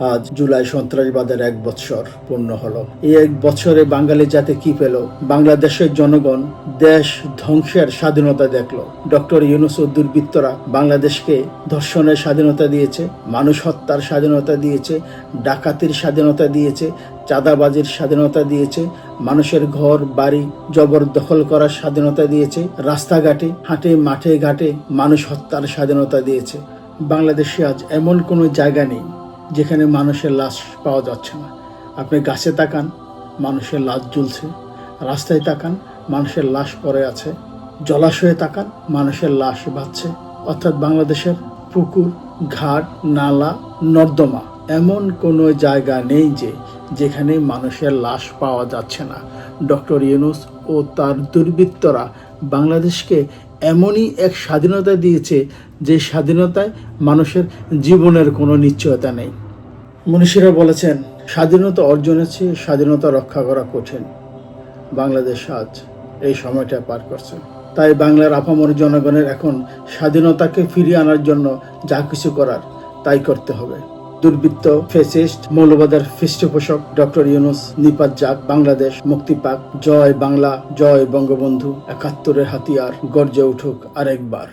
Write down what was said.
আজ জুলাই সন্ত্রাসবাদের এক বৎসর পূর্ণ হলো। এই এক বছরে বাঙালি জাতি কি পেল? বাংলাদেশের জনগণ দেশ ধ্বংসের স্বাধীনতা দেখল। ডক্টর ইউনুস দুর্বৃত্তরা বাংলাদেশকে ধর্ষণের স্বাধীনতা দিয়েছে, মানুষ হত্যার স্বাধীনতা দিয়েছে, ডাকাতির স্বাধীনতা দিয়েছে, চাঁদাবাজির স্বাধীনতা দিয়েছে, মানুষের ঘর, বাড়ি জবরদখল করার স্বাধীনতা দিয়েছে, রাস্তাঘাটে, হাটে, মাঠে, ঘাটে মানুষ হত্যার স্বাধীনতা দিয়েছে। বাংলাদেশে আজ এমন কোনো জায়গা নেই যেখানে মানুষের লাশ পাওয়া যাচ্ছে না। আপনি গাছে তাকান, মানুষের লাশ ঝুলছে রাস্তায় তাকান, মানুষের লাশ পড়ে আছে। জলাশয়ে তাকান, মানুষের লাশ বাঁচছে। অর্থাৎ বাংলাদেশের পুকুর, ঘাট, নালা, নর্দমা এমন কোনো জায়গা নেই যে যেখানে মানুষের লাশ পাওয়া যাচ্ছে না। ডক্টর ইউনুস ও তার দুর্বৃত্তরা বাংলাদেশকে এমনই এক স্বাধীনতা দিয়েছে যে স্বাধীনতায় মানুষের জীবনের কোনো নিশ্চয়তা নেই। মনীষীরা বলেছেন, স্বাধীনতা অর্জনের চেয়ে স্বাধীনতা রক্ষা করা কঠিন। বাংলাদেশ আজ এই সময়টা পার করছে। তাই বাংলার আপামর জনগণের এখন স্বাধীনতাকে ফিরিয়ে আনার জন্য যা কিছু করার তাই করতে হবে। দুর্বৃত্ত, ফেসিস্ট, মৌলবাদের পৃষ্ঠপোষক ডক্টর ইউনুস, নিপাত যাক বাংলাদেশ, মুক্তি পাক, জয় বাংলা, জয় বঙ্গবন্ধু, একাত্তরের হাতিয়ার, গর্জে উঠুক আরেকবার।